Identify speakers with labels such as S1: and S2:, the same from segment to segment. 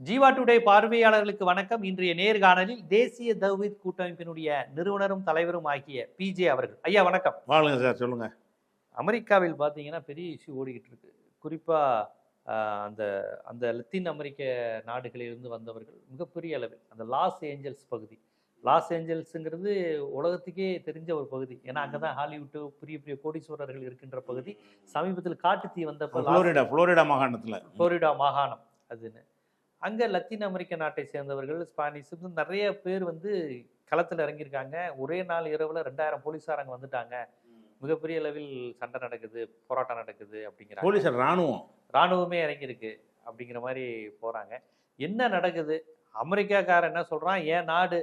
S1: Jeeva today பார்வையாளர்களுக்கு வணக்கம். இன்றைய நேர்காணலில் தேசிய தௌஹீத் கூட்டமைப்பினுடைய நிறுவனரும் தலைவரும் ஆகிய பிஜே அவர்கள். ஐயா வணக்கம்.
S2: வாழுங்க சார் சொல்லுங்க.
S1: அமெரிக்காவில் பார்த்தீங்கன்னா பெரிய இஷ்யூ ஓடிக்கிட்டு இருக்கு. குறிப்பாக அந்த அந்த லத்தீன் அமெரிக்க நாடுகளிலிருந்து வந்தவர்கள் மிகப்பெரிய அளவில் அந்த லாஸ் ஏஞ்சல்ஸ் பகுதி. லாஸ் ஏஞ்சல்ஸுங்கிறது உலகத்துக்கே தெரிஞ்ச ஒரு பகுதி. ஏன்னா அங்கே தான் ஹாலிவுட்டு பெரிய பெரிய கோடீஸ்வரர்கள் இருக்கின்ற பகுதி. சமீபத்தில் காட்டுத்தீ வந்தப்போ லாஸ்
S2: புளோரிடா புளோரிடா மாகாணத்தில்.
S1: புளோரிடா மாகாணம் அதுன்னு. அங்கே லத்தீன் அமெரிக்க நாட்டை சேர்ந்தவர்கள் ஸ்பானிஷ் நிறைய பேர் வந்து களத்தில் இறங்கியிருக்காங்க. ஒரே நாள் இரவில் ரெண்டாயிரம் போலீஸார் அங்கே வந்துட்டாங்க மிகப்பெரிய அளவில் சண்டை நடக்குது போராட்டம் நடக்குது அப்படிங்கிறாங்க.
S2: போலீஸார் ராணுவம்
S1: ராணுவமே இறங்கியிருக்கு அப்படிங்கிற மாதிரி போகிறாங்க என்ன நடக்குது? அமெரிக்காக்காரன் என்ன சொல்கிறான் ஏன் நாடு?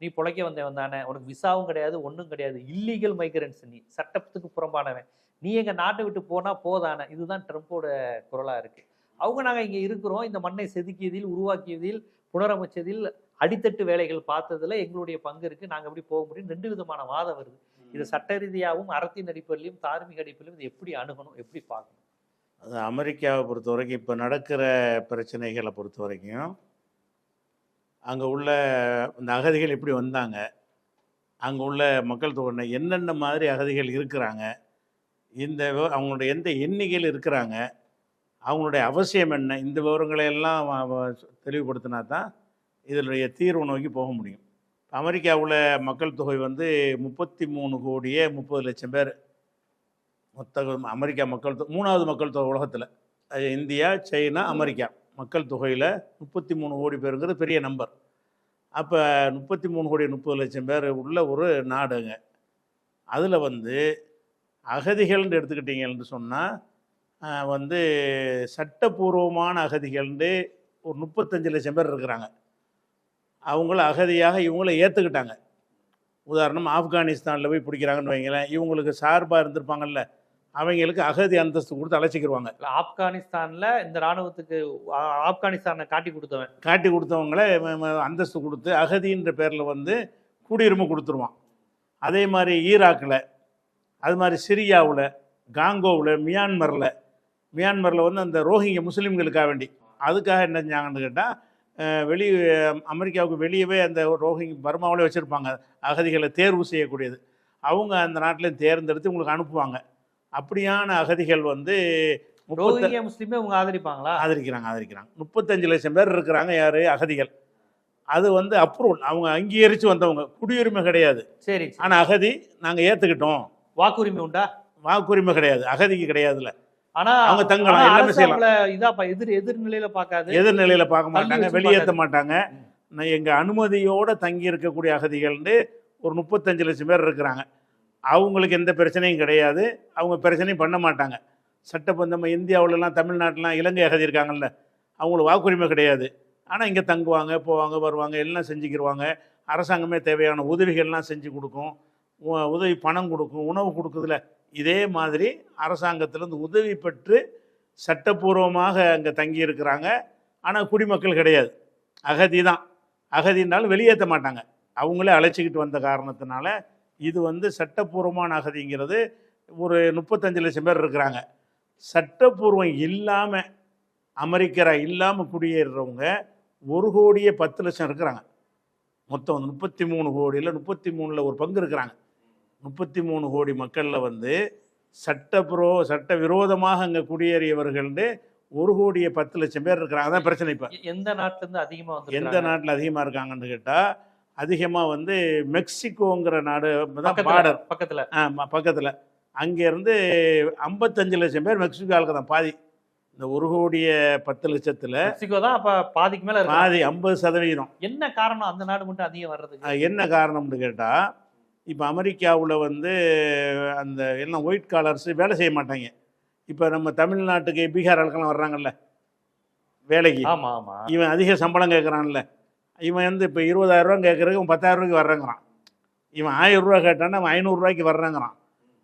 S1: நீ பிழைக்க வந்தவன் தானே. உனக்கு விசாவும் கிடையாது ஒன்றும் கிடையாது. இல்லீகல் மைக்ரன்ஸ் நீ. சட்டத்துக்கு புறம்பானவன். நீ எங்கள் நாட்டை விட்டு போனால் போதானே. இதுதான் ட்ரம்ப்போட குரலாக இருக்குது அவங்க நாங்கள் இங்கே இருக்கிறோம். இந்த மண்ணை செதுக்கியதில் உருவாக்கியதில் புனரமைச்சதில் அடித்தட்டு வேலைகள் பார்த்ததுல எங்களுடைய பங்கு இருக்குது நாங்கள் எப்படி போக முடியும்? ரெண்டு விதமான வாதம் வருது. இது சட்ட ரீதியாகவும் அறத்தின் அடிப்படையிலும் தார்மீக அடிப்படையிலும் இது எப்படி அணுகணும்? எப்படி பார்க்கணும்?
S2: அது அமெரிக்காவை பொறுத்த வரைக்கும் இப்போ நடக்கிற பிரச்சனைகளை பொறுத்த வரைக்கும் அங்கே உள்ள இந்த அகதிகள் எப்படி வந்தாங்க? அங்கே உள்ள மக்கள் தொகை என்னென்ன மாதிரி அகதிகள் இருக்கிறாங்க? இந்த அவங்களுடைய எந்த எண்ணிக்கையில் இருக்கிறாங்க? அவங்களுடைய அவசியம் என்ன? இந்த விவரங்களை எல்லாம் தெளிவுபடுத்தினா தான் இதனுடைய தீர்வு நோக்கி போக முடியும். அமெரிக்காவில் மக்கள் தொகை வந்து முப்பத்தி மூணு கோடியே முப்பது லட்சம் பேர். மொத்த அமெரிக்கா மக்கள் தொகை மூணாவது மக்கள் தொகை உலகத்தில். India China America. மக்கள் தொகையில் முப்பத்தி மூணு கோடி பேருங்கிறது பெரிய நம்பர். அப்போ முப்பத்தி மூணு கோடி முப்பது லட்சம் பேர் உள்ள ஒரு நாடுங்க. அதில் வந்து அகதிகள்னு எடுத்துக்கிட்டீங்கன்னு சொன்னால் வந்து சட்டப்பூர்வமான அகதிகள்னு ஒரு முப்பத்தஞ்சு லட்சம் பேர் இருக்கிறாங்க. அவங்கள அகதியாக இவங்கள ஏற்றுக்கிட்டாங்க உதாரணம் ஆப்கானிஸ்தானில் போய் பிடிக்கிறாங்கன்னு வைங்களேன் இவங்களுக்கு சார்பாக இருந்திருப்பாங்கல்ல அவங்களுக்கு அகதி அந்தஸ்து கொடுத்து அழைச்சிக்கிருவாங்க.
S1: இல்ல, ஆப்கானிஸ்தான்ல இந்த ராணுவத்துக்கு ஆ- ஆப்கானிஸ்தானை காட்டி கொடுத்தவன்.
S2: காட்டி கொடுத்தவங்கள அந்தஸ்து கொடுத்து அகதின்ற பேரில் வந்து குடியுரிமை கொடுத்துருவான். அதே மாதிரி ஈராக்கில் அது மாதிரி சிரியாவில் காங்கோவில் மியான்மரில் மியான்மரில் வந்து அந்த ரோஹிங்க முஸ்லீம்களுக்காக வேண்டி. அதுக்காக என்ன செஞ்சாங்கன்னு கேட்டால் வெளி அமெரிக்காவுக்கு வெளியவே அந்த ரோஹிங் பர்மாவிலே வச்சுருப்பாங்க. அகதிகளை தேர்வு செய்யக்கூடியது. அவங்க அந்த நாட்டிலையும் தேர்ந்தெடுத்து உங்களுக்கு அனுப்புவாங்க. அப்படியான அகதிகள் வந்து
S1: ரோஹிங்கியா முஸ்லீமே அவங்க ஆதரிப்பாங்களா?
S2: ஆதரிக்கிறாங்க ஆதரிக்கிறாங்க. முப்பத்தஞ்சு லட்சம் பேர் இருக்கிறாங்க யார்? அகதிகள். அது வந்து அப்ரூவல். அவங்க அங்கீகரித்து வந்தவங்க. குடியுரிமை கிடையாது.
S1: சரி சரி.
S2: ஆனால் அகதி நாங்கள் ஏற்றுக்கிட்டோம்
S1: வாக்குரிமை உண்டா?
S2: வாக்குரிமை கிடையாது. அகதிக்கு கிடையாதுல்ல.
S1: ஆனா
S2: அவங்க தங்கலாம், எல்லாமே செய்யலாம்.
S1: இதா பா- எதிர் எதிர்நிலையில பார்க்காது.
S2: எதிர்நிலையில் பார்க்க மாட்டாங்க வெளியேற்ற. மாட்டாங்க. எங்கள் அனுமதியோடு தங்கி இருக்கக்கூடிய அகதிகள்னு ஒரு முப்பத்தஞ்சு லட்சம் பேர் இருக்கிறாங்க. அவங்களுக்கு எந்த பிரச்சனையும் கிடையாது. அவங்க பிரச்சனையும் பண்ண மாட்டாங்க. சட்டப்ப நம்ம இந்தியாவிலலாம் தமிழ்நாட்டிலாம் இலங்கை அகதி இருக்காங்கல்ல அவங்களுக்கு வாக்குரிமை கிடையாது. ஆனால் இங்கே தங்குவாங்க போவாங்க வருவாங்க எல்லாம் செஞ்சுக்கிருவாங்க. அரசாங்கமே தேவையான உதவிகள்லாம் செஞ்சு கொடுக்கும். உ- உதவி பணம் கொடுக்கும் உணவு கொடுக்குதுல. இதே மாதிரி அரசாங்கத்திலேருந்து உதவி பெற்று சட்டப்பூர்வமாக அங்கே தங்கி இருக்கிறாங்க ஆனால் குடிமக்கள் கிடையாது. அகதி தான். அகதினாலும் வெளியேற்ற மாட்டாங்க. அவங்களே அழைச்சிக்கிட்டு வந்த காரணத்தினால இது வந்து சட்டப்பூர்வமான அகதிங்கிறது ஒரு முப்பத்தஞ்சு லட்சம் பேர் இருக்கிறாங்க. சட்டப்பூர்வம் இல்லாமல் அமெரிக்கரா இல்லாமல் குடியேறுறவங்க ஒரு கோடியே பத்து லட்சம் இருக்கிறாங்க. மொத்தம் வந்து முப்பத்தி மூணு கோடியில் முப்பத்தி மூணில் ஒரு பங்கு இருக்கிறாங்க. முப்பத்தி மூணு கோடி மக்களில் வந்து சட்டப்புரோ சட்ட விரோதமாக அங்கே குடியேறியவர்கள்னு ஒரு கோடியே பத்து லட்சம் பேர் இருக்கிறாங்க. அதான் பிரச்சனை இப்போ.
S1: எந்த நாட்டுல இருந்து அதிகமா வந்து
S2: எந்த நாட்டில் அதிகமாக இருக்காங்கன்னு கேட்டால் அதிகமாக வந்து மெக்சிகோங்கிற நாடு தான் பார்டர்
S1: பக்கத்துல.
S2: பக்கத்தில். அங்கேருந்து ஐம்பத்தஞ்சு லட்சம் பேர் மெக்சிகோ ஆளுக்கு தான் பாதி. இந்த ஒரு கோடியே பத்து லட்சத்தில்
S1: மெக்சிகோ தான் அப்ப பாதிக்கு மேல
S2: பாதி ஐம்பது சதவீதம்.
S1: என்ன காரணம் அந்த நாடு மட்டும் அதிகம் வர்றதுக்கு?
S2: அஹ் என்ன காரணம்னு கேட்டால் இப்போ அமெரிக்காவில் வந்து அந்த எல்லாம் ஒயிட் காலர்ஸ் வேலை செய்ய மாட்டாங்க. இப்போ நம்ம தமிழ்நாட்டுக்கு பீகார் ஆளுக்கெல்லாம் வர்றாங்கல்ல வேலைக்கு. இவன் அதிக சம்பளம் கேட்குறான்ல இவன் வந்து இப்போ இருபதாயிரரூவா கேட்குறதுக்கு இவன் பத்தாயிரம் ரூபாய்க்கு வர்றேங்கிறான். இவன் ஆயிரம் ரூபா கேட்டான்னா அவன் ஐநூறுரூவாய்க்கு வர்றேங்கிறான்.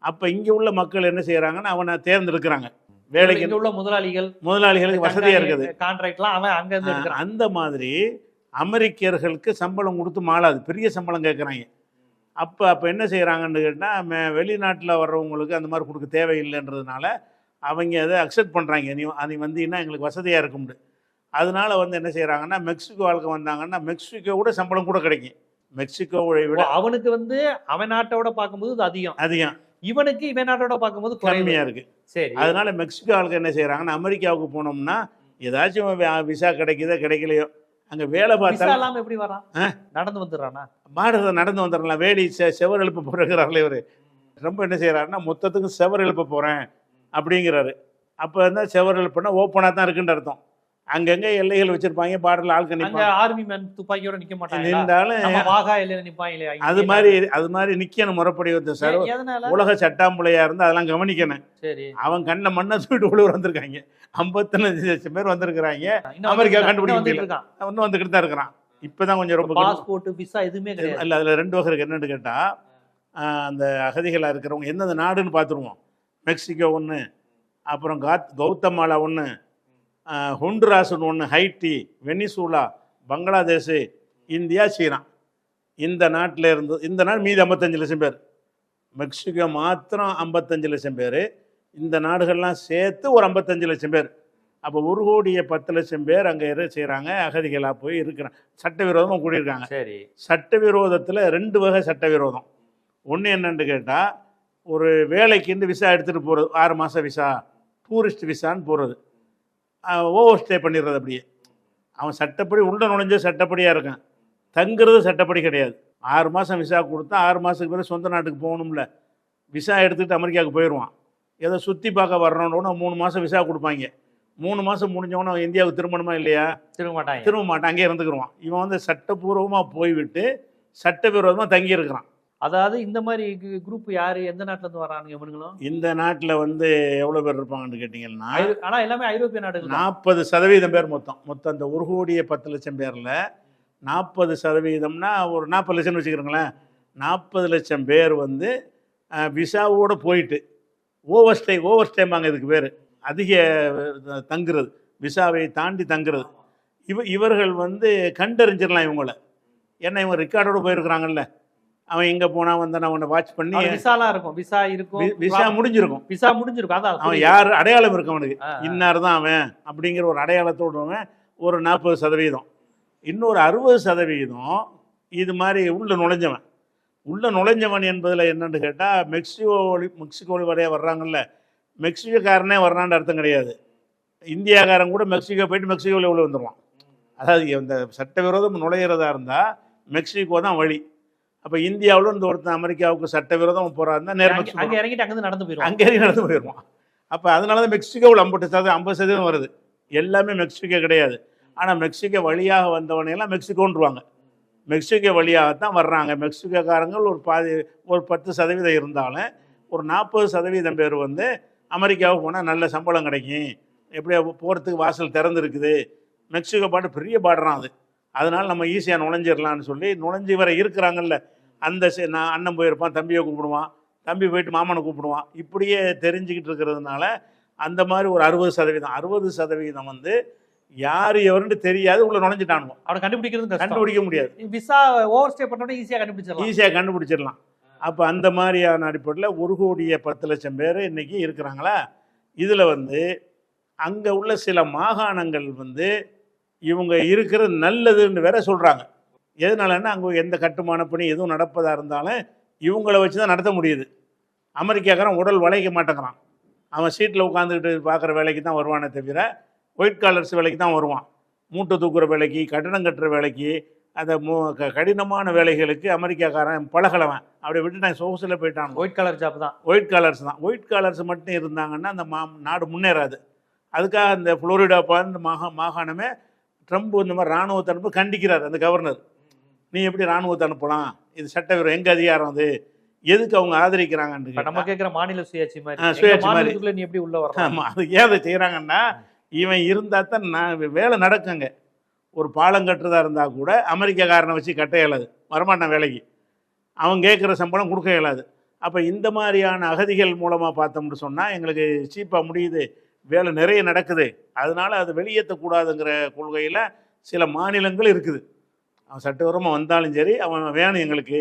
S2: அப்போ இங்கே உள்ள மக்கள் என்ன செய்கிறாங்கன்னா அவனை தேர்ந்தெடுக்கிறாங்க. வேலைக்கு
S1: உள்ள முதலாளிகள்
S2: முதலாளிகளுக்கு வசதியாக இருக்குது.
S1: கான்ட்ராக்ட்லாம் அவன் அங்க இருந்து
S2: ஆஹ்
S1: எடுக்கிறான்.
S2: அந்த மாதிரி அமெரிக்கர்களுக்கு சம்பளம் கொடுத்து மாளாது. பெரிய சம்பளம் கேட்குறாங்க அப்போ அப்போ என்ன செய்கிறாங்கன்னு கேட்டால் வெளிநாட்டில் வர்றவங்களுக்கு அந்த மாதிரி கொடுக்க தேவையில்லைன்றதுனால அவங்க அதை அக்செப்ட் பண்ணுறாங்க நீ நீ வந்தீங்கன்னா எங்களுக்கு வசதியாக இருக்கும்னு அதனால வந்து என்ன செய்கிறாங்கன்னா மெக்சிகோ ஆளுக்கு வந்தாங்கன்னா மெக்சிகோ விட சம்பளம் கூட கிடைக்கும். மெக்சிகோவை விட
S1: அவனுக்கு வந்து அவன் நாட்டோட பார்க்கும்போது இது அதிகம்.
S2: அதிகம்.
S1: இவனுக்கு இவன் நாட்டோட பார்க்கும்போது
S2: கம்மியாக இருக்குது
S1: சரி.
S2: அதனால மெக்சிகோ ஆளுக்கு என்ன செய்கிறாங்கன்னா அமெரிக்காவுக்கு போனோம்னா ஏதாச்சும் விசா கிடைக்குதோ கிடைக்கலையோ அங்கே வேலை பார்த்தா
S1: இல்லாம எப்படி வரான்? நடந்து வந்துடுறானா?
S2: மாடு நடந்து வந்துடலாம் வேலி செ செவர் எழுப்ப போகிறார்களே இவர். ரொம்ப என்ன செய்கிறாருன்னா மொத்தத்துக்கு செவர் எழுப்ப போகிறேன் அப்படிங்கிறாரு. அப்போ இருந்தால் செவர் எழுப்புனா ஓப்பனாக தான் இருக்குன்ற அர்த்தம். அங்கங்கே எல்லைகள் வச்சுருப்பாங்க பார்டரில்
S1: அங்க
S2: நிற்பாங்க
S1: ஆர்மி மேன் துப்பாக்கியோட நிக்க மாட்டாங்க நம்ம வாகா இல்ல நிப்பாங்களே
S2: அது மாதிரி அது மாதிரி நிற்கணும் முறைப்படி வந்து சார். உலக சட்டாம்புளையா இருந்து அதெல்லாம் கவனிக்கணும்.
S1: சரி.
S2: அவன் கண்ணை மண்ணை தூக்கிட்டு உள்ள வந்திருக்காங்க. ஐம்பத்தஞ்சு லட்சம் பேர் வந்திருக்கிறாங்க. அமெரிக்கா கண்டுபிடிக்க முடியல. இன்னும் வந்துக்கிட்டு தான் இருக்கிறான். இப்போதான் கொஞ்சம் ரொம்ப
S1: பாஸ்போர்ட் விசா எதுவுமே கிடையாது.
S2: இல்லை அதில் ரெண்டு வகை இருக்குது என்னன்னு கேட்டால் அந்த அகதிகளாக இருக்கிறவங்க எந்தெந்த நாடுன்னு பார்த்துருவோம். மெக்சிகோ ஒன்று அப்புறம் காத் கௌதமாலா ஒன்று ஹொண்டுராஸ்னு ஒன்று ஹைட்டி வெனிசூலா பங்களாதேஷ் இந்தியா சீனா. இந்த நாட்டில் இருந்து இந்த நாடு மீதி ஐம்பத்தஞ்சு லட்சம் பேர். மெக்சிகோ மாத்திரம் ஐம்பத்தஞ்சு லட்சம் பேர். இந்த நாடுகள்லாம் சேர்த்து ஒரு ஐம்பத்தஞ்சு லட்சம் பேர். அப்போ ஒரு கோடியே பத்து லட்சம் பேர் அங்கே என்ன செய்கிறாங்க அகதிகளாக போய் இருக்கிறாங்க. சட்டவிரோதமாக கூடியிருக்காங்க.
S1: சரி.
S2: சட்டவிரோதத்தில் ரெண்டு வகை சட்டவிரோதம். ஒன்று என்னன்னு கேட்டால் ஒரு வேலைக்குன்னு விசா எடுத்துகிட்டு போகிறது ஆறு மாதம் விசா டூரிஸ்ட் விசான்னு போகிறது ஓவர் ஸ்டே பண்ணிடுறது அப்படியே. அவன் சட்டப்படி உள்ள நுழைஞ்ச சட்டப்படியாக இருக்கான். தங்குறது சட்டப்படி கிடையாது. ஆறு மாதம் விசா கொடுத்தா ஆறு மாதத்துக்கு பிறகு சொந்த நாட்டுக்கு போகணும்ல. விசா எடுத்துக்கிட்டு அமெரிக்காவுக்கு போயிடுவான். ஏதோ சுற்றி பார்க்க வரணுன்னு மூணு மாதம் விசா கொடுப்பாங்க. மூணு மாதம் முடிஞ்சவொன்னே அவன் இந்தியாவுக்கு திரும்பணுமா இல்லையா?
S1: திரும்ப மாட்டாங்க.
S2: திரும்ப மாட்டான். அங்கேயே இருந்துக்கிருவான். இவன் வந்து சட்டப்பூர்வமாக போய்விட்டு சட்டவிரோதமாக தங்கியிருக்கிறான்.
S1: அதாவது இந்த மாதிரி குரூப் யாரு? எந்த நாட்டுல இருந்து வரானுங்க இவனுங்களும்?
S2: இந்த நாட்டில் வந்து எவ்வளோ பேர் இருப்பாங்கன்னு கேட்டிங்கன்னா
S1: ஐரோ- ஆனா எல்லாமே ஐரோப்பிய நாடுகள்.
S2: நாற்பது சதவீதம் பேர் மொத்தம். மொத்தம் அந்த ஒரு கோடியே பத்து லட்சம் பேரில் நாற்பது சதவீதம்னா ஒரு நாற்பது லட்சம்னு வச்சுக்கிறோங்களேன். நாற்பது லட்சம் பேர் வந்து விசாவோட போயிட்டு ஓவர் ஸ்டே ஓவர் ஸ்டேம்பாங்க இதுக்கு பேர். அதிக தங்குறது. விசாவை தாண்டி தங்குறது. இவ இவர்கள் வந்து கண்டறிஞ்சிடலாம் இவங்கள. ஏன்னா இவங்க ரெக்கார்டோட போயிருக்கிறாங்கல்ல. அவன் எங்கே வந்து நான் உன்னை வாட்ச் பண்ணி
S1: அவன் விசாலாம் இருக்கும். விசா இருக்கும்.
S2: விசா முடிஞ்சிருக்கும்.
S1: விசா முடிஞ்சிருக்கும். அதான்
S2: அவன். யார் அடையாளம் இருக்கு அவனுக்கு. இன்னார் தான் அவன் அப்படிங்கிற ஒரு அடையாளத்தோடு அவன் ஒரு நாற்பது சதவீதம். இன்னொரு அறுபது சதவீதம் இது மாதிரி உள்ள நுழைஞ்சவன். உள்ள நுழைஞ்சவன் என்பதில் என்னன்னு கேட்டால் மெக்சிகோ மெக்சிகோ வரைய வர்றாங்கல்ல. மெக்சிகோக்காரனே வர்றான்னு அர்த்தம் கிடையாது. இந்தியாக்காரன் கூட மெக்சிகோ போயிட்டு மெக்சிகோவில் உள்ள வந்துடுவான் அதாவது இந்த சட்டவிரோதம் நுழையிறதா இருந்தால் மெக்சிகோ தான் வழி. அப்போ இந்தியாவில் இருந்து ஒருத்தன் அமெரிக்காவுக்கு சட்டவிரோதம் போகிறாருந்தா நேரம்
S1: அங்க- அங்க இறங்கிட்டு அங்கிருந்து நடந்து போயிருவான்
S2: அங்கே நடந்து போயிடுவான். அப்போ அதனால தான் மெக்சிகோவில் ஐம்பது சதவீதம் ஐம்பது சதவீதம் வருது. எல்லாமே மெக்சிகோ கிடையாது. ஆனால் மெக்சிகோ வழியாக வந்தவனையெல்லாம் மெக்சிகோன்றுவாங்க. மெக்சிகோ வழியாகத்தான் வர்றாங்க. மெக்சிகோக்காரங்கள் ஒரு பாதி ஒரு பத்து சதவீதம் இருந்தாலும் ஒரு நாற்பது சதவீதம் பேர் வந்து அமெரிக்காவுக்கு போனால் நல்ல சம்பளம் கிடைக்கும். எப்படியா போகிறதுக்கு வாசல் திறந்துருக்குது. மெக்சிகோ பாட்டு பெரிய பாடுறான் அது. அதனால நம்ம ஈஸியாக நுழைஞ்சிடலாம்னு சொல்லி நுழைஞ்சி வர இருக்கிறாங்கல்ல அந்த நான் அண்ணன் போயிருப்பான் தம்பியை கூப்பிடுவான். தம்பி போயிட்டு மாமனை கூப்பிடுவான். இப்படியே தெரிஞ்சுக்கிட்டு இருக்கிறதுனால அந்த மாதிரி ஒரு அறுபது சதவீதம். அறுபது சதவீதம் வந்து யார் எவருன்னு தெரியாது உள்ள நுழைஞ்சிட்டானுங்க.
S1: அவனை கண்டுபிடிக்கிறது
S2: கண்டுபிடிக்க முடியாது.
S1: விசா ஓவர் ஸ்டே பண்ணோட ஈஸியா கண்டுபிடிச்சிடலாம்.
S2: ஈஸியாக கண்டுபிடிச்சிடலாம். அப்போ அந்த மாதிரியான அடிப்படையில் ஒரு கோடியே பத்து லட்சம் பேர் இன்னைக்கு இருக்கிறாங்களா? இதில் வந்து அங்கே உள்ள சில மாகாணங்கள் வந்து இவங்க இருக்கிறது நல்லதுன்னு வேற சொல்கிறாங்க எதனாலன்னா அங்கே எந்த கட்டுமான பணி எதுவும் நடப்பதாக இருந்தாலும் இவங்கள வச்சு தான் நடத்த முடியுது. அமெரிக்காக்காரன் உடல் வளைக்க மாட்டேங்கிறான். அவன் சீட்டில் உட்காந்துக்கிட்டு பார்க்குற வேலைக்கு தான் வருவானே தவிர ஒயிட் காலர்ஸ் வேலைக்கு தான் வருவான். மூட்டை தூக்குற வேலைக்கு கட்டடம் கட்டுற வேலைக்கு அந்த மு க- கடினமான வேலைகளுக்கு அமெரிக்காக்காரன் பழகலவன். அப்படி விட்டு நான் சொகுசில் போயிட்டான்.
S1: ஒயிட் கலர் ஜாப் தான்.
S2: ஒயிட் காலர்ஸ் தான். ஒயிட் காலர்ஸ் மட்டும் இருந்தாங்கன்னா அந்த மா நாடு முன்னேறாது. அதுக்காக இந்த புளோரிடா பாந்த மாகா மாகாணமே ட்ரம்ப் இந்த மாதிரி இராணுவத்தை அனுப்ப கண்டிக்கிறார் அந்த கவர்னர் நீ எப்படி இராணுவத்தை அனுப்பலாம்? இது சட்டவிரோதம் எங்க அதிகாரம் அது? எதுக்கு அவங்க ஆதரிக்கிறாங்கன்னு
S1: நம்ம
S2: கேட்டா,
S1: கேக்குற மாநில சுயாட்சி மாதிரி.
S2: சுயாட்சி மாதிரி.
S1: நீ எப்படி உள்ள வரலாம்
S2: ஆமா அது ஏன் அதை செய்கிறாங்கன்னா இவன் இருந்தால் தான் நான் வேலை நடக்குங்க. ஒரு பாலம் கட்டுறதா இருந்தால் கூட அமெரிக்காக்காரனை வச்சு கட்ட இயலாது. வரமாட்டான் வேலைக்கு. அவன் கேட்குற சம்பளம் கொடுக்க இயலாது. அப்போ இந்த மாதிரியான அகதிகள் மூலமாக பார்த்தோம்னு சொன்னால் எங்களுக்கு சீப்பாக முடியுது. வேலை நிறைய நடக்குது. அதனால அது வெளியேற்றக்கூடாதுங்கிற கொள்கையில் சில மாநிலங்கள் இருக்குது. அவன் சட்டவிரோதமாக வந்தாலும் சரி அவன் வேணும் எங்களுக்கு.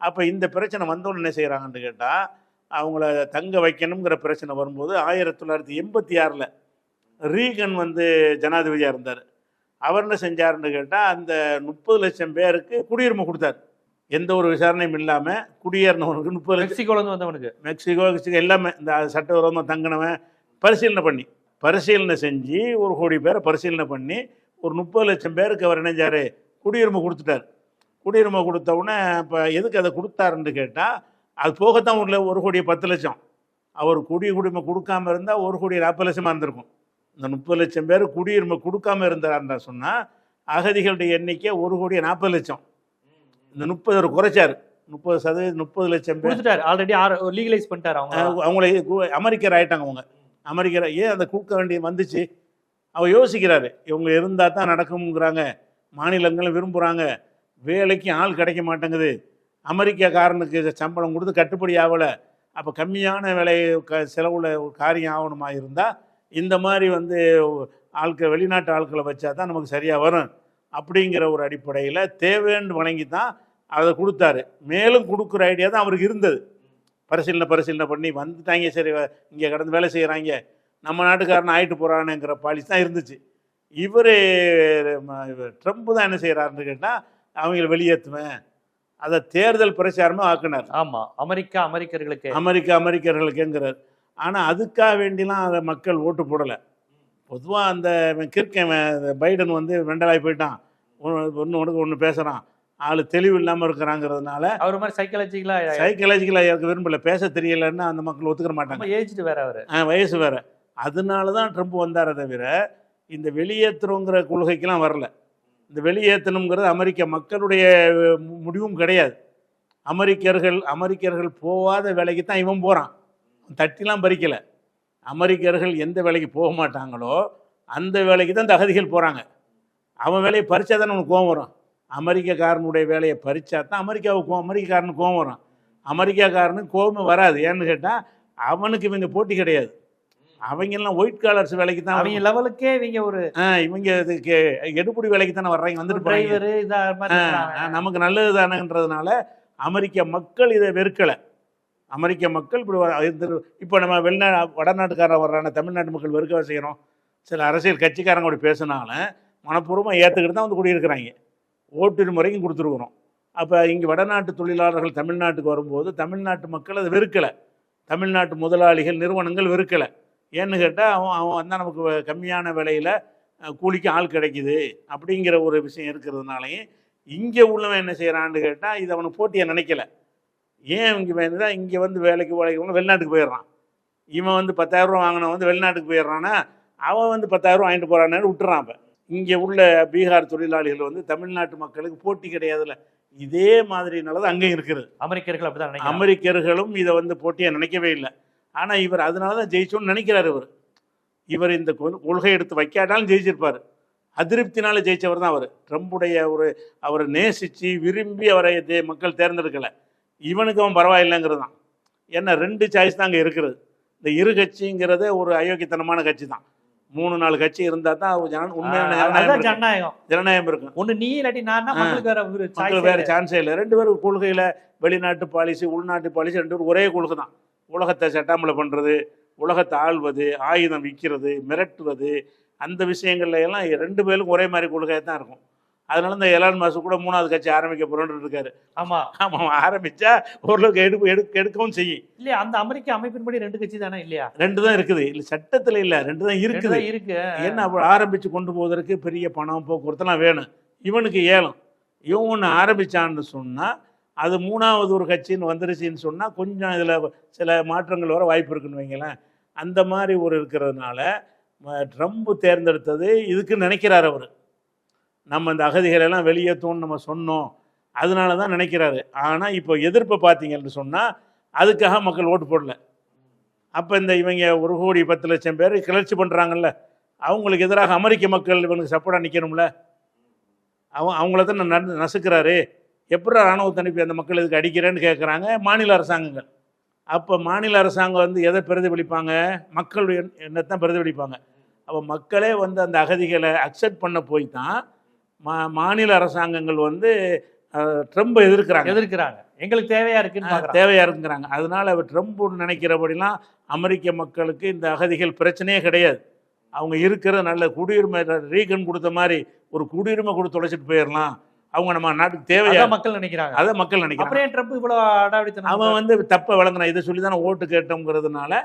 S2: அப்போ இந்த பிரச்சனை வந்தோன்னு என்ன செய்கிறாங்கன்னு கேட்டால் அவங்கள தங்க வைக்கணுங்கிற பிரச்சனை வரும்போது ஆயிரத்தி தொள்ளாயிரத்தி எண்பத்தி ஆறில் ரீகன் வந்து ஜனாதிபதியாக இருந்தார். அவர் என்ன செஞ்சாருன்னு கேட்டால் அந்த முப்பது லட்சம் பேருக்கு குடியுரிமை கொடுத்தாரு. எந்த ஒரு விசாரணையும் இல்லாமல் குடியேறினவனுக்கு முப்பது லட்சம்.
S1: மெக்சிகோல இருந்து வந்தவனுக்கு.
S2: மெக்சிகோ மெக்சிகோ எல்லாமே இந்த சட்டவிரோதமாக தங்கினவன் பரிசீலனை பண்ணி பரிசீலனை செஞ்சு ஒரு கோடி பேரை பரிசீலனை பண்ணி ஒரு முப்பது லட்சம் பேருக்கு அவர் இணைஞ்சார் குடியுரிமை கொடுத்துட்டார். குடியுரிமை கொடுத்த உடனே இப்போ எதுக்கு அதை கொடுத்தாருன்னு கேட்டால் அது போகத்தான் உள்ள ஒரு கோடி பத்து லட்சம். அவர் குடியுரிமை கொடுக்காம இருந்தால் ஒரு கோடி நாற்பது லட்சமாக இருந்திருக்கும். இந்த முப்பது லட்சம் பேர் குடியுரிமை கொடுக்காம இருந்தாருன்னு சொன்னால் அகதிகளுடைய எண்ணிக்கை ஒரு கோடி நாற்பது லட்சம். இந்த முப்பது அவர் குறைச்சார். முப்பது சதவீதம் முப்பது லட்சம் பேர்.
S1: ஆல்ரெடி லீகலைஸ் பண்ணிட்டாரு அவங்க.
S2: அவங்கள அமெரிக்கர் ஆயிட்டாங்க அவங்க. அமெரிக்கர் ஏன் அந்த கொடுக்க வேண்டிய வந்துச்சு? அவர் யோசிக்கிறாரு. இவங்க இருந்தால் தான் நடக்கும்ங்கிறாங்க. மாநிலங்களும் விரும்புகிறாங்க வேலைக்கு ஆள் கிடைக்க மாட்டேங்குது. அமெரிக்காக்காரனுக்கு சம்பளம் கொடுத்து கட்டுப்படி ஆகலை. அப்போ கம்மியான விலை க செலவில் காரியம் ஆகணுமா இருந்தால் இந்த மாதிரி வந்து ஆட்கள் வெளிநாட்டு ஆட்களை வச்சா தான் நமக்கு சரியாக வரும். அப்படிங்கிற ஒரு அடிப்படையில் தேவைன்னு வணங்கி தான் அதை கொடுத்தாரு. மேலும் கொடுக்குற ஐடியா தான் அவருக்கு இருந்தது. பரிசீலனை பரிசீலனை பண்ணி வந்துட்டாங்க. சரி இங்கே கடந்து வேலை செய்கிறாங்க நம்ம நாட்டுக்காரன் ஆயிட்டு போகிறானுங்கிற பாலிசி தான் இருந்துச்சு. இவர் ட்ரம்ப் தான் என்ன செய்கிறாருன்னு கேட்டால் அவங்கள வெளியேற்றுவேன் அதை தேர்தல் பிரச்சாரமாக ஆக்குனார்.
S1: ஆமா. அமெரிக்கா அமெரிக்கர்களுக்கு.
S2: அமெரிக்கா அமெரிக்கர்களுக்குங்கிறார். ஆனால் அதுக்காக வேண்டிலாம் அதை மக்கள் ஓட்டு போடலை. பொதுவாக அந்த இந்த பைடன் வந்து வெண்டலாகி போயிட்டான். ஒன்று ஒன்று ஒன்று பேசுகிறான் ஆள் தெளிவு இல்லாமல் இருக்கிறாங்கிறதுனால
S1: அவர் மாதிரி சைக்காலஜிக்கலா
S2: சைக்கலாஜிக்கலாக இருக்க விரும்பல. பேச தெரியலன்னா அந்த மக்கள் ஒத்துக்கிற மாட்டாங்க.
S1: ஏஜ்டு வேற அவரு.
S2: வயசு வேற. அதனால தான் ட்ரம்ப் வந்தாரே தவிர இந்த வெளியேற்றுறோங்கிற கொள்கைக்கெலாம் வரல. இந்த வெளியேற்றணுங்கிறது அமெரிக்க மக்களுடைய மு- முடிவும் கிடையாது. அமெரிக்கர்கள் அமெரிக்கர்கள் போகாத வேலைக்கு தான் இவன் போகிறான் தட்டிலாம் பறிக்கலை. அமெரிக்கர்கள் எந்த வேலைக்கு போக மாட்டாங்களோ அந்த வேலைக்கு தான் தகதிகள் போகிறாங்க அவன் வேலையை பறிச்சா தானே அவனுக்கு கோவம் வரும். அமெரிக்கக்காரனுடைய வேலையை பறிச்சா தான் அமெரிக்காவுக்கு கோவம் அமெரிக்காரனுக்கு கோவம் வரும். அமெரிக்காக்காரனுக்கு கோவமே வராது. ஏன்னு கேட்டால் அவனுக்கு இவங்க போட்டி கிடையாது. அவங்கெல்லாம் ஒயிட் காலர்ஸ் வேலைக்கு தான்
S1: அவங்க லெவலுக்கே இவங்க ஒரு
S2: இவங்க இதுக்கு எடுபடி வேலைக்கு தானே வர்றாங்க வந்துட்டு போறாங்க. நமக்கு நல்லது தானேன்றதுனால அமெரிக்க மக்கள் இதை வெறுக்கலை. அமெரிக்க மக்கள் இப்படி இப்போ நம்ம வெளிநா வடநாட்டுக்காரன் வர்றான தமிழ்நாட்டு மக்கள் வெறுக்க செய்கிறோம் சில அரசியல் கட்சிக்காரங்க அப்படி பேசினாலும் மனப்பூர்வமாக ஏற்றுக்கிட்டு தான் வந்து குடியிருக்கிறாங்க. ஓட்டுரிமை வரைக்கும் கொடுத்துருக்குறோம். அப்போ இங்கே வடநாட்டு தொழிலாளர்கள் தமிழ்நாட்டுக்கு வரும்போது தமிழ்நாட்டு மக்கள் அதை வெறுக்கலை. தமிழ்நாட்டு முதலாளிகள் நிறுவனங்கள் வெறுக்கலை. ஏன்னு கேட்டால் அவன் அவன் வந்தால் நமக்கு கம்மியான விலையில் கூலிக்கு ஆள் கிடைக்குது அப்படிங்கிற ஒரு விஷயம் இருக்கிறதுனாலையும் இங்கே உள்ளவன் என்ன செய்கிறான்னு கேட்டால் இது அவனுக்கு போட்டியை நினைக்கல. ஏன் இங்கே வேணுதா இங்கே வந்து வேலைக்கு வேலைக்கு வெளிநாட்டுக்கு போயிடுறான். இவன் வந்து பத்தாயிரரூவா வாங்கினவன் வந்து வெளிநாட்டுக்கு போயிடுறான்னா அவன் வந்து பத்தாயிரரூவா வாங்கிட்டு போகிறான்னு விட்டுறான் அப்போ இங்கே உள்ள பீகார் தொழிலாளிகள் வந்து தமிழ்நாட்டு மக்களுக்கு போட்டி கிடையாதுல்ல. இதே மாதிரி நல்லது அங்கேயும் இருக்குது.
S1: அமெரிக்கர்கள் அப்படிதான்
S2: அமெரிக்கர்களும் இதை வந்து போட்டியை நினைக்கவே இல்லை. ஆனால் இவர் அதனால தான் ஜெயிச்சோன்னு நினைக்கிறார் இவர். இவர் இந்த கொள்- கொள்கை எடுத்து வைக்காட்டாலும் ஜெயிச்சிருப்பார். அதிருப்தினால ஜெயிச்சவர் தான் அவர். ட்ரம்புடைய ஒரு அவரை நேசித்து விரும்பி அவரை தே- மக்கள் தேர்ந்தெடுக்கலை. இவனுக்கு அவன் பரவாயில்லைங்கிறது தான். ஏன்னா ரெண்டு சாய்ஸ் தான் அங்கே இருக்கிறது இந்த இரு கட்சிங்கிறதே ஒரு அயோக்கியத்தனமான கட்சி தான். மூணு நாலு கட்சி இருந்தால் தான் உண்மையான ஜனநாயகம்.
S1: ஜனநாயகம்.
S2: இருக்கும்
S1: ஒண்ணு நீ இல்லாட்டி நான்
S2: ஆ.
S1: மக்களுக்கு வேற.
S2: சான்ஸே இல்லை. ரெண்டு பேரும் கொள்கையில் வெளிநாட்டு பாலிசி உள்நாட்டு பாலிசி ரெண்டு பேரும் ஒரே கொள்கை தான். உலகத்தை சட்டாமலை பண்ணுறது உலகத்தை ஆள்வது ஆயுதம் விற்கிறது மிரட்டுவது அந்த விஷயங்கள்ல எல்லாம் ரெண்டு பேருக்கும் ஒரே மாதிரி கொள்கையாக தான் இருக்கும். அதனால இந்த எலான் மாசு கூட மூணாவது கட்சி ஆரம்பிக்க போகிறோன்னு இருக்காரு.
S1: ஆமா.
S2: ஆமாம் ஆரம்பிச்சா ஓரளவுக்கு எடுப்பு எடுக்க எடுக்கவும் செய்யும்.
S1: இல்லையா அந்த அமெரிக்க அமைப்பின்படி ரெண்டு கட்சி தானே இல்லையா?
S2: ரெண்டு தான் இருக்குது. இல்லை சட்டத்தில் இல்லை ரெண்டு தான் இருக்குது.
S1: இருக்கு.
S2: ஏன்னா ஆரம்பித்து கொண்டு போவதற்கு பெரிய பணம் போக்குவரத்துலாம் வேணும். இவனுக்கு ஏலம். இவன் ஒன்று ஆரம்பிச்சான்னு சொன்னால் அது மூணாவது ஒரு கட்சின்னு வந்துருச்சுன்னு சொன்னால் கொஞ்சம் இதில் சில மாற்றங்கள் வர வாய்ப்பு இருக்குன்னு வைங்களேன். அந்த மாதிரி ஒரு இருக்கிறதுனால ட்ரம்ப் தேர்ந்தெடுத்தது இதுக்கு நினைக்கிறார் அவர். நம்ம இந்த அகதிகளெல்லாம் வெளியே வெளியேற்றோன்னு நம்ம சொன்னோம். அதனால தான் நினைக்கிறாரு. ஆனால் இப்போ எதிர்ப்பை பார்த்தீங்கன்னு சொன்னால் அதுக்காக மக்கள் ஓட்டு போடல. அப்போ இந்த இவங்க ஒரு கோடி பத்து லட்சம் பேர் கிளர்ச்சி பண்ணுறாங்கல்ல அவங்களுக்கு எதிராக அமெரிக்க மக்கள் இவனுக்கு சப்போர்ட்டாக நிற்கணும்ல அவன் அவங்கள தான் ந- நசுக்கிறாரு. எப்படி ராணுவத்தை அனுப்பி அந்த மக்கள் இதுக்கு அடிக்கிறேன்னு கேட்குறாங்க மாநில அரசாங்கங்கள். அப்போ மாநில அரசாங்கம் வந்து எதை பிரதிபலிப்பாங்க? மக்கள் என்னத்தான் பிரதிபலிப்பாங்க. அப்போ மக்களே வந்து அந்த அகதிகளை அக்செப்ட் பண்ண போய் தான் மா மாநில அரசாங்கங்கள் வந்து அஹ், ட்ரம்பை எதிர்க்கிறாங்க.
S1: எதிர்க்கிறாங்க. எங்களுக்கு தேவையா இருக்குன்னு பாக்குறாங்க.
S2: தேவையா இருக்குங்கிறாங்க. அதனால அவர் ட்ரம்ப் நினைக்கிறபடிலாம் அமெரிக்க மக்களுக்கு இந்த அகதிகள் பிரச்சனையே கிடையாது. அவங்க இருக்கிற நல்ல குடியுரிமை ரீகன் கொடுத்த மாதிரி ஒரு குடியுரிமை கொடுத்து தொலைச்சிட்டு போயிடலாம் அவங்க நம்ம நாட்டுக்கு தேவையா?
S1: மக்கள் நினைக்கிறாங்க.
S2: அதை மக்கள் நினைக்கிறாங்க.
S1: ட்ரம்ப் இவ்வளவு அடாவடித்தனம்
S2: அவன் வந்து தப்பை விளங்குறான் இதை சொல்லி தானே ஓட்டு கேட்டோங்கிறதுனால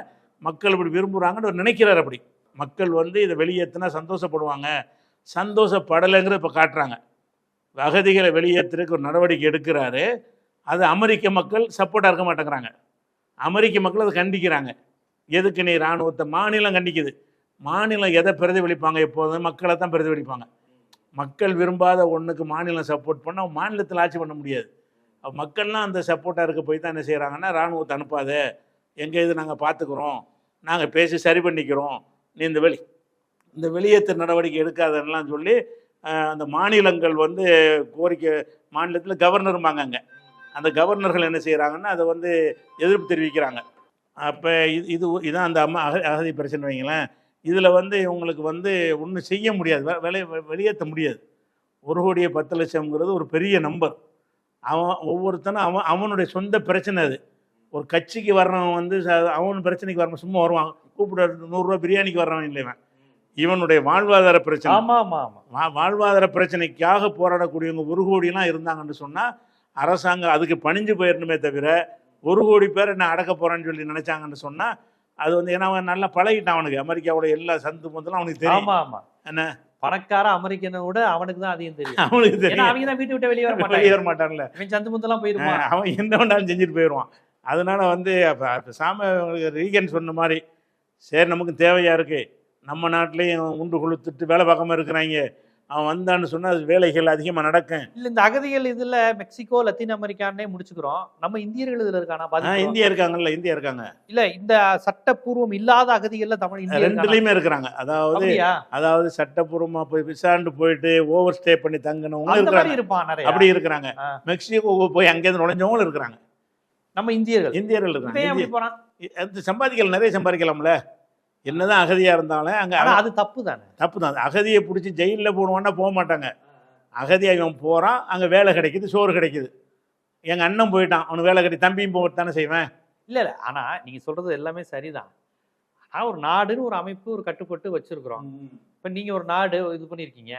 S2: மக்கள் இப்படி விரும்புகிறாங்கன்னு அவர் நினைக்கிறார் அப்படி. மக்கள் வந்து இதை வெளியேற்றினா சந்தோஷப்படுவாங்க. சந்தோஷப்படலைங்கிற இப்போ காட்டுறாங்க. அகதிகளை வெளியேற்றுறதுக்கு ஒரு நடவடிக்கை எடுக்கிறாரு. அது அமெரிக்க மக்கள் சப்போர்ட்டாக இருக்க மாட்டேங்கிறாங்க. அமெரிக்க மக்கள் அதை கண்டிக்கிறாங்க. எதுக்கு நீ இராணுவத்தை மாநிலம் கண்டிக்குது. மாநிலம் எதை பிரதிபலிப்பாங்க? எப்போதும் மக்களை தான் பிரதிபலிப்பாங்க. மக்கள் விரும்பாத ஒன்றுக்கு மாநிலம் சப்போர்ட் பண்ணால் மாநிலத்தில் ஆட்சி பண்ண முடியாது. மக்கள்லாம் அந்த சப்போர்ட்டாக இருக்க போய் தான் என்ன செய்கிறாங்கன்னா இராணுவத்தை அனுப்பாத. எங்கள் இது நாங்கள் பார்த்துக்குறோம் நாங்கள் பேசி சரி பண்ணிக்கிறோம். நீ இந்த வெளி இந்த வெளியேற்ற நடவடிக்கை எடுக்காதன்னெலாம் சொல்லி அந்த மாநிலங்கள் வந்து கோரிக்கை மாநிலத்தில் கவர்னர் அங்கே அந்த கவர்னர்கள் என்ன செய்கிறாங்கன்னா அதை வந்து எதிர்ப்பு தெரிவிக்கிறாங்க. அப்போ இது இது இதான் அந்த அம்மா அக அகதி பிரச்சனை வைங்களேன். இதில் வந்து இவங்களுக்கு வந்து ஒன்றும் செய்ய முடியாது. வெ- வெளியே வெளியேற்ற முடியாது. ஒரு கோடியே பத்து லட்சம்ங்கிறது ஒரு பெரிய நம்பர் அவன் ஒவ்வொருத்தனும் அவன் அவனுடைய சொந்த பிரச்சனை அது. ஒரு கட்சிக்கு வர்றவன் வந்து அவன் பிரச்சனைக்கு வரவன் சும்மா வருவான். கூப்பிட நூறுரூவா பிரியாணிக்கு வர்றவன் இல்லை இவன்? இவனுடைய வாழ்வாதார பிரச்சனை.
S1: ஆமா ஆமா ஆமா.
S2: வா வாழ்வாதார பிரச்சனைக்காக போராடக்கூடியவங்க ஒரு கோடிலாம் இருந்தாங்கன்னு சொன்னால் அரசாங்கம் அதுக்கு பணிஞ்சு போயிடணுமே தவிர ஒரு கோடி பேர் என்ன அடக்க போகிறேன்னு சொல்லி நினச்சாங்கன்னு சொன்னால் அது வந்து ஏன்னா அவன் நல்லா பழகிட்டான் அவனுக்கு. அமெரிக்காவோட எல்லா சந்து முதலும் அவனுக்கு தெரியும்.
S1: ஆமா ஆமா.
S2: என்ன?
S1: பணக்கார அமெரிக்கனை விட அவனுக்கு தான் அதிகம் தெரியும்.
S2: அவனுக்கு தெரியும்.
S1: அவங்க தான் வீட்டு விட்டு வெளியே வர
S2: வெளியே
S1: மாட்டாங்க
S2: வர மாட்டான்ல
S1: அவன் சந்து முந்தெல்லாம் போயிருப்பான்.
S2: அஹ் அவன் என்ன வேணாலும் செஞ்சுட்டு போயிடுவான் அதனால வந்து அப்போ அப்போ சாம ரீகன் சொன்ன மாதிரி சரி நமக்கு தேவையா இருக்கு. நம்ம நாட்டிலையும் உண்டு கொளுத்துட்டு வேலை பார்க்காம இருக்கிறாங்க. அவன் வந்தான்னு சொன்னால் அது வேலைகள் அதிகமாக நடக்கும்.
S1: இல்ல இந்த அகதிகள் இதுல மெக்சிகோ லத்தீன் அமெரிக்கானே முடிச்சுக்கிறோம். நம்ம இந்தியர்கள் இதுல இருக்கானா?
S2: இந்தியா இருக்காங்கல்ல இந்தியா இருக்காங்க.
S1: இல்ல இந்த சட்டப்பூர்வம் இல்லாத அகதிகள்ல தமிழ்?
S2: ரெண்டுலேயுமே இருக்கிறாங்க. அதாவது அதாவது சட்டப்பூர்வமாக போய் விசாண்டு போயிட்டு ஓவர் ஸ்டே பண்ணி தங்கினவங்க இருக்கிறாங்க.
S1: இருப்பான் நிறைய.
S2: அப்படி இருக்கிறாங்க. மெக்சிகோ போய் அங்கேருந்து நுழைஞ்சவங்களும் இருக்கிறாங்க.
S1: நம்ம இந்தியர்கள்.
S2: இந்தியர்கள் அது சம்பாதிக்கலாம் நிறைய சம்பாதிக்கலாம்ல. என்னதான் அகதியா இருந்தாலும் அங்க
S1: அது தப்பு தானே
S2: தப்பு தான் அகதியை பிடிச்சி ஜெயிலில் போடுவான்னா போக மாட்டாங்க. அகதி அவன் போகிறான் அங்கே வேலை கிடைக்குது சோறு கிடைக்குது. எங்கள் அண்ணன் போயிட்டான் அவனுக்கு வேலை கிடை தம்பியும் போகத்தானே செய்வேன்.
S1: இல்ல இல்ல. ஆனா நீங்க சொல்றது எல்லாமே சரிதான். ஆனா ஒரு நாடுன்னு ஒரு அமைப்பு ஒரு கட்டுப்பட்டு வச்சிருக்கிறோம். இப்ப நீங்க ஒரு நாடு இது பண்ணிருக்கீங்க.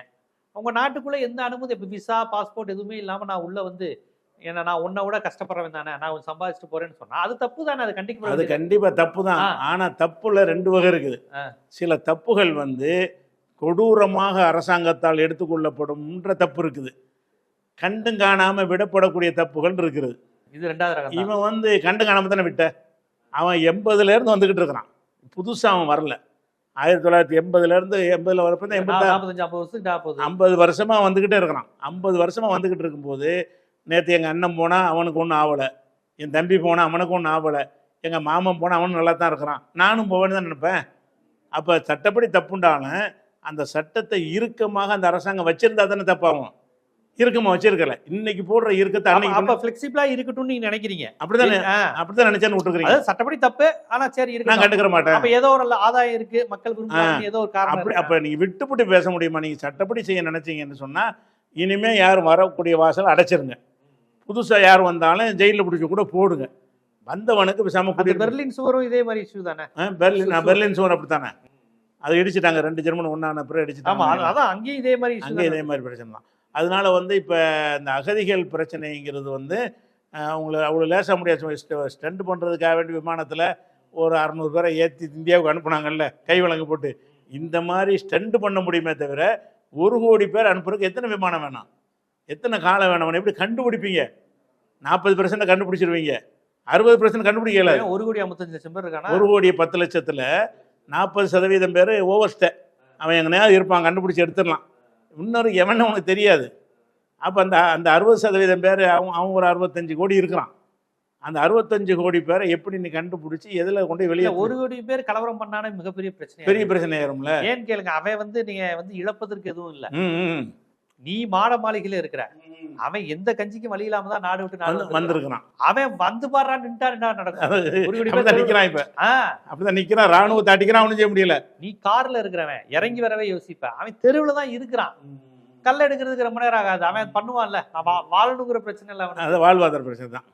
S1: உங்க நாட்டுக்குள்ள எந்த அனுமதி இப்ப விசா பாஸ்போர்ட் எதுவுமே இல்லாம நான் உள்ள வந்து ஏன்னா நான் உன்னை விட கஷ்டப்படுறவன் தானே. நான் சம்பாதிச்சுட்டு போறேன்னு சொன்னா அது தப்பு தானே? அது
S2: அது
S1: கண்டிப்பா
S2: தப்பு தான்.
S1: ஆ.
S2: ஆனால் தப்புல ரெண்டு வகை இருக்குது. சில தப்புகள் வந்து கொடூரமாக அரசாங்கத்தால் எடுத்துக்கொள்ளப்படும்ன்ற தப்பு இருக்குது. கண்டும் காணாமல் விடப்படக்கூடிய தப்புகள் இருக்குது
S1: இது ரெண்டாவது.
S2: இவன் வந்து கண்டு காணாம தானே விட்ட? அவன் எண்பதுல இருந்து வந்துகிட்டு இருக்கிறான். புதுசா அவன் வரல. ஆயிரத்தி தொள்ளாயிரத்தி எண்பதுல இருந்து எண்பதுல வரப்ப தான்
S1: நாற்பத்தஞ்சு ஐம்பது வருஷத்துக்கு நாற்பது
S2: ஐம்பது வருஷமா வந்துகிட்டே இருக்கிறான். ஐம்பது வருஷமா வந்துகிட்டு இருக்கும்போது நேற்று எங்கள் அண்ணன் போனா அவனுக்கு ஒன்றும் ஆகலை என் தம்பி போனா அவனுக்கு ஒன்றும் ஆகலை எங்கள் மாமன் போனா அவனும் நல்லா தான் இருக்கிறான். நானும் போவேன்னு தான் நினைப்பேன். அப்போ சட்டப்படி தப்புண்டாலும் அந்த சட்டத்தை இறுக்கமாக அந்த அரசாங்கம் வச்சிருந்தா தானே தப்பாகும். இறுக்கமா வச்சிருக்கல. இன்னைக்கு போடுற இறுக்கத்தை
S1: அப்ப-
S2: அன்னைக்கு
S1: அப்ப பிளெக்சிபிளா இருக்கட்டும்னு நீங்க நினைக்கிறீங்க.
S2: அப்படிதானே? அப்படிதான் நினைச்சேன்னு விட்டுருக்கீங்க
S1: சட்டப்படி தப்பு ஆனா சரி
S2: நான்
S1: இருக்கு
S2: கண்டுக்கிற மாட்டேன்.
S1: அப்ப ஏதோ ஒரு ஆதாயம் இருக்கு மக்கள் விரும்புறாங்க ஏதோ ஒரு காரணம்
S2: அப்படி. அப்ப நீங்க விட்டுப்புட்டு பேச முடியுமா? நீங்க சட்டப்படி செய்ய நினைச்சீங்கன்னு சொன்னா இனிமே யாரும் வரக்கூடிய வாசல் அடைச்சிருங்க. புதுசா யார் வந்தாலும் ஜெயிலில் பிடிச்சி கூட போடுங்க. வந்தவனுக்கு பேசாம
S1: அந்த
S2: குடியிரு
S1: பெர்லின் சுவரும் இதே மாதிரி இஷ்யூ தானே?
S2: பெர்லின் பெர்லின் சோர் அப்படித்தானே? அதை இடிச்சிட்டாங்க ரெண்டு ஜெர்மன் ஒன்னான பிறகு
S1: அது- அதான் அங்கேயும் இதே மாதிரி இஷ்யூ
S2: அங்கே இதே மாதிரி பிரச்சனை தான். அதனால வந்து இப்போ இந்த அகதிகள் பிரச்சனைங்கிறது வந்து அவங்கள அவ்வளோ லேசாக முடியாது. ஸ்டண்ட் பண்ணுறதுக்காக வேண்டி விமானத்தில் ஒரு அறநூறு பேரை ஏற்றி இந்தியாவுக்கு அனுப்புனாங்கல்ல கை வழங்கு போட்டு. இந்த மாதிரி ஸ்டண்ட் பண்ண முடியுமே தவிர ஒரு கோடி பேர் அனுப்புறதுக்கு எத்தனை விமானம் வேணும்? எத்தனை காலம் வேணும்? எப்படி கண்டுபிடிப்பீங்க? நாற்பது பெர்சன்ட் கண்டுபிடிச்சிருவீங்க. அறுபது பெர்சன்ட் கண்டுபிடிக்கல.
S1: ஒரு கோடி ஐம்பத்தஞ்சு லட்சம் பேர் இருக்கானா?
S2: ஒரு கோடி பத்து லட்சத்தில் நாற்பது சதவீதம் பேர் ஓவர்ஸ்டே அவன் எங்கனையாவது இருப்பான் கண்டுபிடிச்சி எடுத்துடலாம். இன்னொரு எவன்னு உனக்கு தெரியாது. அப்போ அந்த அந்த அறுபது சதவீதம் பேர் அவன் அவன் ஒரு அறுபத்தஞ்சு கோடி இருக்கிறான். அந்த அறுபத்தஞ்சு கோடி பேரை எப்படி நீ கண்டுபிடிச்சி எதில் கொண்டு போய் வெளியே
S1: ஒரு கோடி பேர் கலவரம் பண்ணானே மிகப்பெரிய பிரச்சனை
S2: பெரிய பிரச்சனை ஆயிரும்ல.
S1: ஏன்னு கேளுங்க அவன் வந்து நீங்க வந்து இழப்பதற்கு எதுவும் இல்ல. நீ மாட மாளிகையில இருக்கிற. அவன் எந்த கஞ்சிக்கும் வழி இல்லாம தான் நாடு விட்டு நாடு.
S2: வந்திருக்கிறான்.
S1: அவன் வந்து பாடுறான் நின்ட்டா என்ன நடக்கும்?
S2: நிற்கிறான் இப்போ. அப்படிதான் நிற்கிறான் ராணுவத்தை அடிக்கிறான் அவனும் செய்ய முடியல.
S1: நீ கார்ல இருக்கிறவன் இறங்கி வரவே யோசிப்ப. அவன் தெருவுல தான் இருக்கிறான். கல் எடுக்கிறதுக்கு ரொம்ப நேரம் ஆகாது. அவன் பண்ணுவான்ல. வாழணுங்கிற பிரச்சனை இல்ல அவனுக்கு.
S2: அது வாழ்வாதார பிரச்சனை தான்.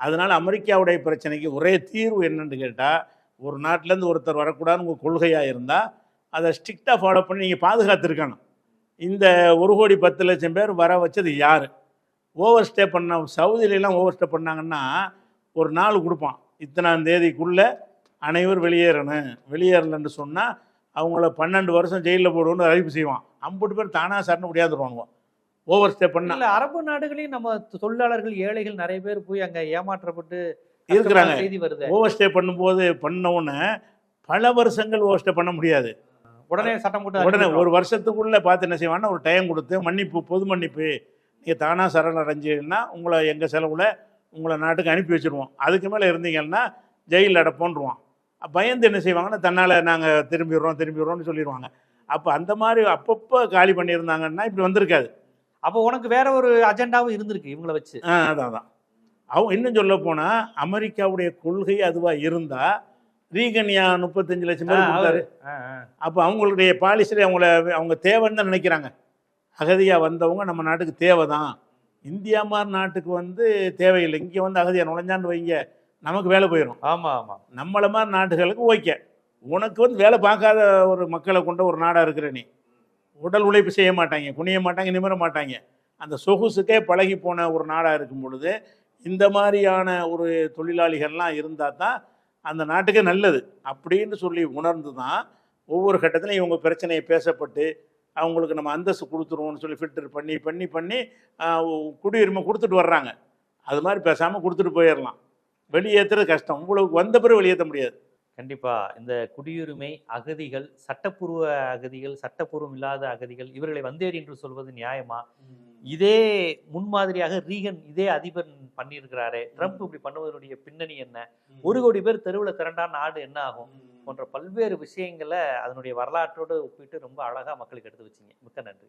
S2: அதனால அமெரிக்காவுடைய பிரச்சனைக்கு ஒரே தீர்வு என்னன்னு கேட்டால் ஒரு நாட்டிலேருந்து ஒருத்தர் வரக்கூடாதுன்னு உங்கள் கொள்கையாக இருந்தால் அதை ஸ்ட்ரிக்டாக ஃபாலோ பண்ணி நீங்கள் பாதுகாத்துருக்கணும். இந்த ஒரு கோடி பத்து லட்சம் பேர் வர வச்சது யார்? ஓவர் ஸ்டே பண்ண சவுதியிலலாம் ஓவர் ஸ்டே பண்ணாங்கன்னா ஒரு நாள் கொடுப்பான். இத்தனாம் தேதிக்குள்ளே அனைவரும் வெளியேறணும். வெளியேறலன்னு சொன்னால் அவங்கள பன்னெண்டு வருஷம் ஜெயிலில் போடுவோன்னு அறிவிப்பு செய்வான். அம்புட்டு பேர் தானா சரண முடியாதுருவானுங்க ஓவர் ஸ்டே பண்ணா.
S1: இல்ல அரபு நாடுகளையும் நம்ம தொழிலாளர்கள் ஏழைகள் நிறைய பேர் போய் அங்க ஏமாற்றப்பட்டு
S2: இருக்கிறாங்க.
S1: செய்தி வருது.
S2: ஓவர் ஸ்டே பண்ணும்போது பண்ண உடனே பல வருஷங்கள் ஓவர் ஸ்டே பண்ண முடியாது.
S1: உடனே சட்டம் போட்டு
S2: உடனே. ஒரு வருஷத்துக்குள்ளே பார்த்து என்ன செய்வான்னா ஒரு டைம் கொடுத்து மன்னிப்பு பொது மன்னிப்பு நீங்கள் தானாக சரண் அடைஞ்சீங்கன்னா உங்களை எங்கள் செலவில் உங்களை நாட்டுக்கு அனுப்பி வச்சிருவோம். அதுக்கு மேலே இருந்தீங்கன்னா ஜெயிலில் அடைப்போன்றுவான். பயந்து என்ன செய்வாங்கன்னா தன்னால் நாங்கள் திரும்பிடுறோம் திரும்பிடுறோம்னு சொல்லிடுவாங்க. அப்போ அந்த மாதிரி அப்பப்போ காலி பண்ணியிருந்தாங்கன்னா இப்படி வந்திருக்காது.
S1: அப்போ உனக்கு வேற ஒரு அஜெண்டாவும் இருந்திருக்கு இவங்கள வச்சு.
S2: ஆ அதான் அதான். அவங்க இன்னும் சொல்ல போனால் அமெரிக்காவுடைய கொள்கை அதுவாக இருந்தால் ரீகன்யா முப்பத்தஞ்சு லட்சம் பேர் கொடுத்தாரு. அப்போ அவங்களுடைய பாலிசியில் அவங்கள அவங்க தேவைன்னு தான் நினைக்கிறாங்க. அகதியாக வந்தவங்க நம்ம நாட்டுக்கு தேவை தான் இந்தியா மாதிரி நாட்டுக்கு வந்து தேவையில்லை. இங்கே வந்து அகதியாக நுழைஞ்சான்னு வைங்க நமக்கு வேலை போயிடும்
S1: ஆமா ஆமா.
S2: நம்மளை மாதிரி நாட்டுகளுக்கு ஓகே. உனக்கு வந்து வேலை பார்க்காத ஒரு மக்களை கொண்ட ஒரு நாடாக இருக்கிற நீ. உடல் உழைப்பு செய்ய மாட்டாங்க குனிய மாட்டாங்க நிமிர மாட்டாங்க. அந்த சொகுசுக்கே பழகி போன ஒரு நாடாக இருக்கும் பொழுது இந்த மாதிரியான ஒரு தொழிலாளிகள்லாம் இருந்தால் தான் அந்த நாட்டுக்கே நல்லது அப்படின்னு சொல்லி உணர்ந்து தான் ஒவ்வொரு கட்டத்திலையும் இவங்க பிரச்சனையை பேசப்பட்டு அவங்களுக்கு நம்ம அந்தஸ்து கொடுத்துருவோம்னு சொல்லி ஃபில்டர் பண்ணி பண்ணி பண்ணி குடியுரிமை கொடுத்துட்டு வர்றாங்க. அது மாதிரி பேசாமல் கொடுத்துட்டு போயிடலாம் வெளியேற்றுறது கஷ்டம். உங்களுக்கு வந்த பிறகு வெளியேற்ற முடியாது.
S1: கண்டிப்பா. இந்த குடியுரிமை அகதிகள் சட்டப்பூர்வ அகதிகள் சட்டப்பூர்வம் இல்லாத அகதிகள் இவர்களை வந்தேறி என்று சொல்வது நியாயமா? இதே முன்மாதிரியாக ரீகன் இதே அதிபர் பண்ணியிருக்கிறாரே. ட்ரம்ப் இப்படி பண்ணுவதனுடைய பின்னணி என்ன? ஒரு கோடி பேர் தெருவில் திரண்டா நாடு என்ன ஆகும்? போன்ற பல்வேறு விஷயங்களை அதனுடைய வரலாற்றோடு ஒப்பிட்டு ரொம்ப அழகா மக்களுக்கு எடுத்து வச்சீங்க. மிக்க நன்றி.